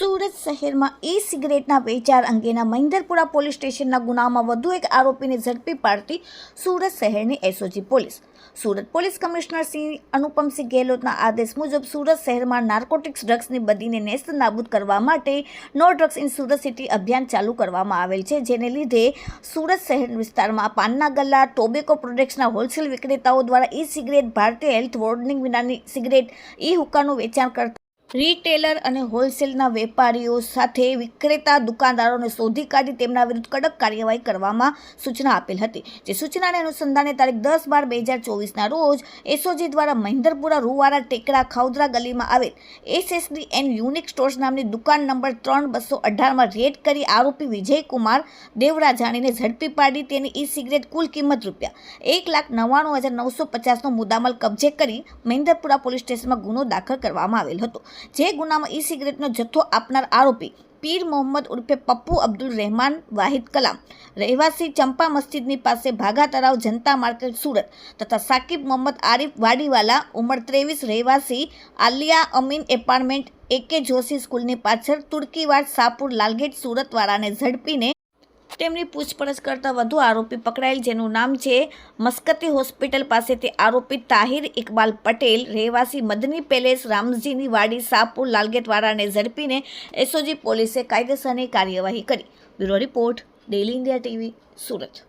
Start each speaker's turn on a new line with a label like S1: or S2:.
S1: સુરત શહેરમાં ઈ સિગરેટના વેચાણ અંગેના મહિન્દરપુરા પોલીસ સ્ટેશનના ગુનામાં વધુ એક આરોપીને ઝડપી પાડતી સુરત શહેરની SOG police. Surat police commissioner Shri Anupamsinh ગેહલોતના આદેશ મુજબ સુરત શહેરમાં નાર્કોટિક્સ ડ્રગ્સની બદીને નેસ્ત નાબૂદ કરવા માટે no drugs in Surat city અભિયાન ચાલુ કરવામાં આવેલ છે, જેને લીધે સુરત શહેર વિસ્તારમાં પાનના ગલ્લા, ટોબેકો પ્રોડક્ટ્સના હોલસેલ વિક્રેતાઓ દ્વારા ઈ સિગરેટ ભારતીય હેલ્થ વોર્નિંગ વિનાની સિગરેટ ઈ હુક્કાનું વેચાણ કરતા રિટેલર અને હોલસેલના વેપારીઓ સાથે વિક્રેતા દુકાનદારોને શોધી કાઢી તેમના વિરુદ્ધ કડક કાર્યવાહી કરવામાં સૂચના આપેલ હતી. જે સૂચનાને અનુસંધાને તારીખ દસ બાર બે હજાર ચોવીસના રોજ એસઓજી દ્વારા મહિન્દરપુરા રૂવારા ટેકરા, ખાઉદરા ગલીમાં આવેલ એસએસડી એન્ડ યુનિક સ્ટોર્સ નામની દુકાન નંબર ત્રણ બસો અઢારમાં રેડ કરી આરોપી વિજયકુમાર દેવરાજાણીને ઝડપી પાડી તેની ઈ સિગરેટ કુલ કિંમત રૂપિયા એક લાખ નવ્વાણું હજાર નવસો પચાસનો મુદ્દામાલ કબજે કરી મહિન્દરપુરા પોલીસ સ્ટેશનમાં ગુનો દાખલ કરવામાં આવેલ હતો. જે ગુનામાં ઈ સિગરેટનો જથ્થો આપનાર આરોપી પીર મોહમ્મદ ઉર્ફે પપ્પુ અબ્દુલ રહેમાન વાહિદ કલામ. રહેવાસી ચંપા મસ્જિદની પાસે ભાગા તળાવ જનતા માર્કેટ સુરત તથા સાકિબ મોહમ્મદ આરિફ વાડીવાલા ઉંમર ત્રેવીસ રહેવાસી આલિયા અમીન એપાર્ટમેન્ટ એકે જોશી સ્કૂલની પાછળ તુર્કીવાડ સાપુર લાલગેટ સુરતવાળાને ઝડપીને તેમની પૂછપરછ કરતા વધુ આરોપી પકડાયેલ, જેનું નામ છે મસ્કતી હોસ્પિટલ પાસેથી આરોપી તાહિર ઇકબાલ પટેલ. રહેવાસી મદની પેલેસ રામજીની વાડી સાપુર લાલગેટવાળાને ઝડપીને એસઓજી પોલીસે કાયદેસરની કાર્યવાહી કરી. Bureau report daily India TV Surat.